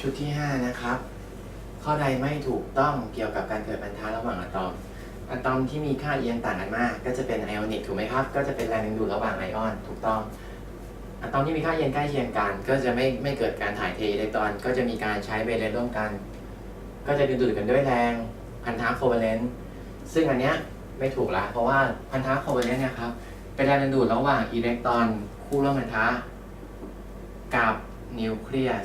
ชุดที่ 5 นะครับ ข้อใดไม่ถูกต้องเกี่ยวกับการเกิดพันธะระหว่างอะตอม อะตอมที่มีค่าเอียงต่างกันมาก ก็จะเป็นไอออนิกถูกไหมครับ ก็จะเป็นแรงดึงดูดระหว่างไอออน ถูกต้อง อะตอมที่มีค่าเอียงใกล้เคียงกัน ก็จะไม่ไม่เกิดการถ่ายเทอิเล็กตรอน ก็จะมีการใช้เวเลนร่วมกัน ก็จะดึงดูดกันด้วยแรงพันธะโคเวเลนต์ ซึ่งอันเนี้ยไม่ถูกละ เพราะว่าพันธะโคเวเลนต์เนี่ยครับ เป็นแรงดึงดูดระหว่างอิเล็กตรอนคู่ร่วมพันธะกับนิวเคลียส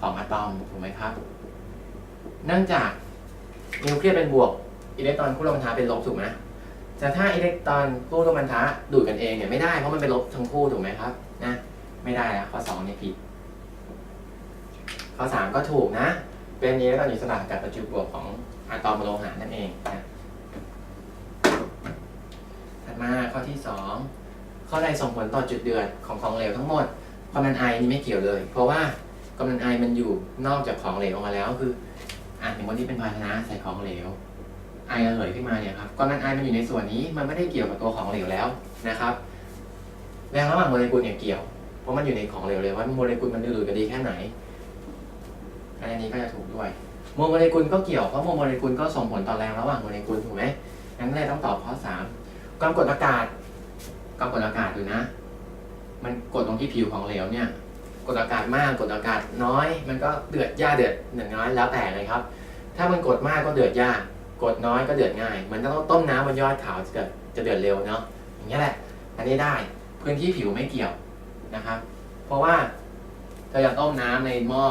ของอะตอมถูกไหมครับ เนื่องจากนิวเคลียสเป็นบวกอิเล็กตรอนคู่ร่วมพันธะเป็นลบถูกไหมแต่ถ้าอิเล็กตรอนคู่ร่วมพันธะดูดกันเองเนี่ยไม่ได้เพราะมันเป็นลบทั้งคู่ถูกไหมครับนะไม่ได้แล้วข้อสองเนี่ยผิด ข้อสามก็ถูกนะ เป็นอิเล็กตรอนอิสระกับประจุบวกของอะตอมโลหะนั่นเองนะถัดมาข้อที่สองข้อใดส่งผลต่อจุดเดือดของของเหลวทั้งหมดความดันไอนี่ไม่เกี่ยวเลย เพราะว่า กำลังไอมันอยู่นอกจากของเหลวออกมาแล้วคืออะอย่างวันนี้เป็นภาชนะใส่ของเหลวไอระเหยขึ้นมาเนี่ยครับกำลังไอมันอยู่ในส่วนนี้มันไม่ได้เกี่ยวกับตัวของเหลวแล้วนะครับแรงระหว่างโมเลกุลเนี่ยเกี่ยว เพราะมันอยู่ในของเหลวเลยว่าโมเลกุลมันดูดกันดีแค่ไหนอันนี้ก็จะถูกด้วยโมเลกุลก็เกี่ยวเพราะโมเลกุลก็ส่งผลต่อแรงระหว่างโมเลกุลถูกไหมงั้นเลยต้องตอบข้อสามความกดอากาศความกดอากาศดูนะ มันกดตรงที่ผิวของเหลวเนี่ย ดอากาศมากกดอากาศน้อย มันก็เดือดยากเดือดหนึ่งน้อยแล้วแต่เลยครับ ถ้ามันกดมากก็เดือดยาก กดน้อยก็เดือดง่ายเหมือนต้องต้มน้ำบนยอดเขาจะเกิดจะเดือดเร็วเนาะอย่างนี้ยแหละ อันนี้ได้พื้นที่ผิวไม่เกี่ยวนะครับ เพราะว่าถ้าอยากต้มน้ำในหม้อ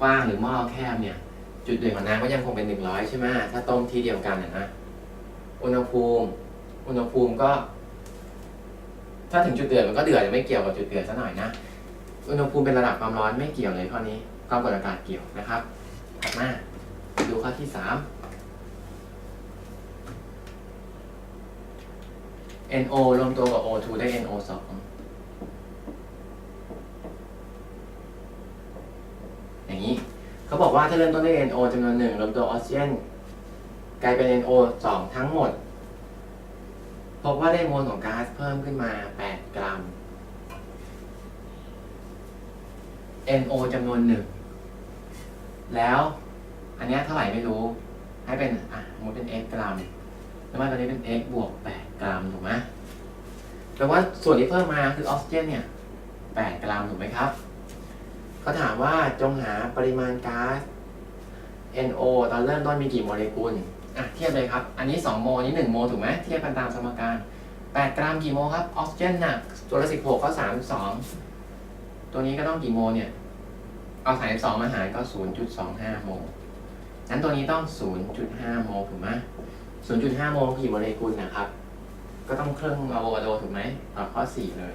กว้างหรือหม้อแคบเนี่ย จุดเดือดของน้ำก็ยังคงเป็นหนึ่งร้อยใช่ไหมถ้าต้มที่เดียวกันนะนะอุณหภูมิ อุณหภูมิก็ ถ้าถึงจุดเดือดมันก็เดือดไม่เกี่ยวกับจุดเดือดซะหน่อยนะ อุณหภูมิเป็นระดับความร้อนไม่เกี่ยวเลยข้อนี้ความกดอากาศเกี่ยวนะครับถัดมาดูข้อที่สาม NO รวมตัวกับ O2 ได้ NO2 อย่างนี้ เขาบอกว่าถ้าเริ่มต้นด้วย NO จำนวนหนึ่งรวมตัวออกซิเจนกลายเป็น NO2 ทั้งหมด พบว่าได้มวลของก๊าซเพิ่มขึ้นมา 8 กรัม NO จำนวนหนึ่ง แล้วอันนี้เท่าไหร่ไม่รู้ ให้เป็น อะสมมติเป็น x กรัมแล้วมาตอนนี้เป็น x บวก 8 กรัมถูกไหมแปลว่าส่วนที่เพิ่มมาคือออกซิเจนเนี่ย 8 กรัมถูกไหมครับเขาถามว่าจงหาปริมาณก๊าซ NO ตอนเริ่มต้นมีกี่โมเลกุล อะเทียบเลยครับ อันนี้ 2 โมนนี้ 1 โมถูกไหมเทียบกันตามสมการ 8 กรัมกี่โมครับ ออกซิเจนหนักตัวละ16ก็32 ตัวนี้ก็ต้องกี่โมลเนี่ย เอาสายสองมาหารก็ศูนย์จุดสองห้าโมลนั้นตัวนี้ต้องศูนย์จุดห้าโมลถูกไหมศูนย์จุดห้าโมลกี่โมเลกุลนะครับ ก็ต้องเครื่องอะโวคาโดถูกไหมตอบข้อสี่เลย